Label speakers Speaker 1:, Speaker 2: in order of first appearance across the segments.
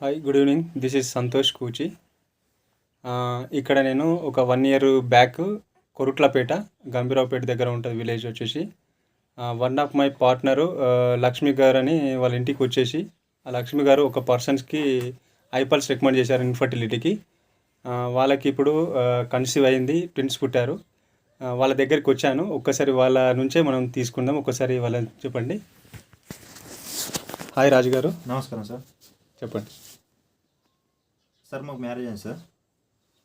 Speaker 1: Hi good evening this is Santosh Kuchi ఇక్కడ నేను ఒక one year back Korutlapeta Gambhiraopet దగ్గర ఉంటుంది విలేజ్ వచ్చేసి. One of my partner Lakshmi garu అని వాళ్ళ ఇంటికి వచ్చేసి ఆ లక్ష్మి గారు ఒక పర్సన్స్కి ఐపల్స్ రికమెండ్ చేశారు ఇన్ఫర్టిలిటీకి ఆ, వాళ్ళకి ఇప్పుడు కన్సీవ్ అయింది ట్విన్స్ పుట్టారు. ఆ, వాళ్ళ దగ్గరికి వచ్చాను. ఒక్కసారి వాళ్ళ నుంచే మనం తీసుకుందాం. ఒక్కసారి వాళ్ళ చెప్పండి. హాయ్ రాజు గారు
Speaker 2: నమస్కారం సార్.
Speaker 1: చెప్పండి.
Speaker 2: సార్ మాకు మ్యారేజ్ అయింది సార్.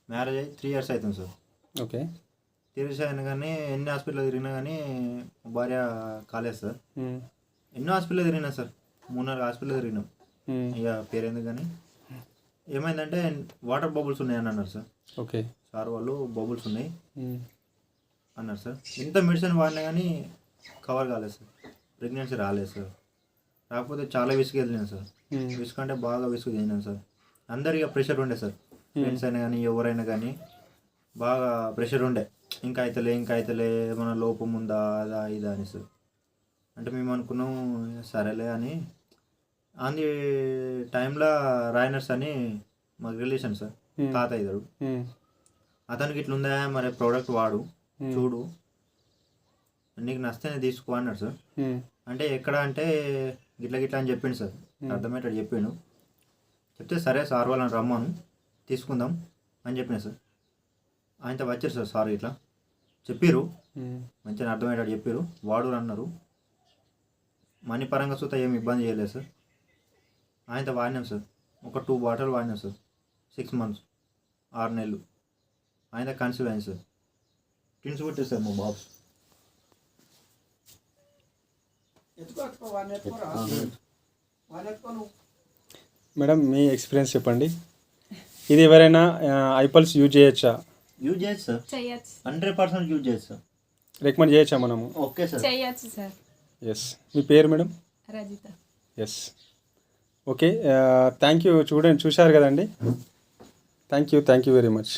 Speaker 2: మ్యారేజ్ అయ్యి త్రీ ఇయర్స్ అవుతుంది సార్.
Speaker 1: ఓకే.
Speaker 2: త్రీ ఇయర్స్ అయినా కానీ ఎన్ని హాస్పిటల్ తిరిగినా కానీ భార్య కాలేదు సార్. ఎన్నో హాస్పిటల్ తిరిగినా సార్. మూడు నాలుగు హాస్పిటల్ తిరిగినాం. ఇక పేరెందుకు కానీ. ఏమైందంటే వాటర్ బబుల్స్ ఉన్నాయని అన్నారు సార్.
Speaker 1: ఓకే.
Speaker 2: సార్ వాళ్ళు బబుల్స్ ఉన్నాయి. అన్నారు సార్. ఎంత మెడిసిన్ వాడినా కానీ కవర్ కాలేదు సార్. ప్రెగ్నెన్సీ రాలేదు సార్. రాకపోతే చాలా విసుగు వెళ్ళినాను సార్. విసుగు అంటే బాగా విసుగు తిన్నాను సార్. అందరికీ ప్రెషర్ ఉండే సార్. ఫ్రెండ్స్ అయినా కానీ ఎవరైనా కానీ బాగా ప్రెషర్ ఉండే. ఇంకా అయితలే ఇంకా అయితలే మన లోపం ఉందా అదా ఇదా అని సార్. అంటే మేము అనుకున్నాం సరేలే అని. ఆన్ ది టైంలో రాయనర్స్ అని మాకు రిలేషన్ సార్.
Speaker 1: Hmm.
Speaker 2: తాత ఇద్దరు.
Speaker 1: మ్మ్.
Speaker 2: అతనికి ఇట్లా ఉందా మరి ప్రోడక్ట్ వాడు
Speaker 1: Hmm.
Speaker 2: చూడు. నీకు నచ్చితేనే తీసుకో అన్నాడు సార్. అంటే ఎక్కడ అంటే గిట్ల గిట్ల అని చెప్పిండు సార్. అర్థమయ్యేటట్టు చెప్పిండు. చెప్తే సరే సార్ వాళ్ళని రమ్మను. తీసుకుందాం అని చెప్పిన సార్. ఆయనతో వచ్చారు సార్ సార్ ఇట్లా. చెప్పిర్రు.
Speaker 1: మ్మ్.
Speaker 2: మంచిగా అర్థమయ్యేటట్టు చెప్పారు వాడు అన్నారు. మనీ పరంగా సుత ఏమి ఇబ్బంది చేయలేదు సార్. ఆయనతో వాడినాం సార్. ఒక టూ బాటిల్ వాడినాం సార్. సిక్స్ మంత్స్ ఆరు నెలలు. ఆయన కన్సీవ్ అయింది సార్. ట్విన్స్ పుట్టారు సార్ మా బాబు.
Speaker 1: మేడం మీ ఎక్స్పీరియన్స్ చెప్పండి. ఇది ఎవరైనా ఐపల్స్ యూజ్ చేయొచ్చా?
Speaker 2: యూజ్ చేయొచ్చు సార్.
Speaker 3: చేయొచ్చు.
Speaker 2: హండ్రెడ్ పర్సెంట్ యూజ్ చేయొచ్చు సార్.
Speaker 1: రికమెండ్ చేయొచ్చా మనము?
Speaker 2: Okay sir.
Speaker 3: చేయొచ్చు సార్.
Speaker 1: ఎస్ మీ పేరు madam?
Speaker 3: Rajitha.
Speaker 1: Yes okay thank you చూడండి చూశారు కదండి. Thank you thank you very much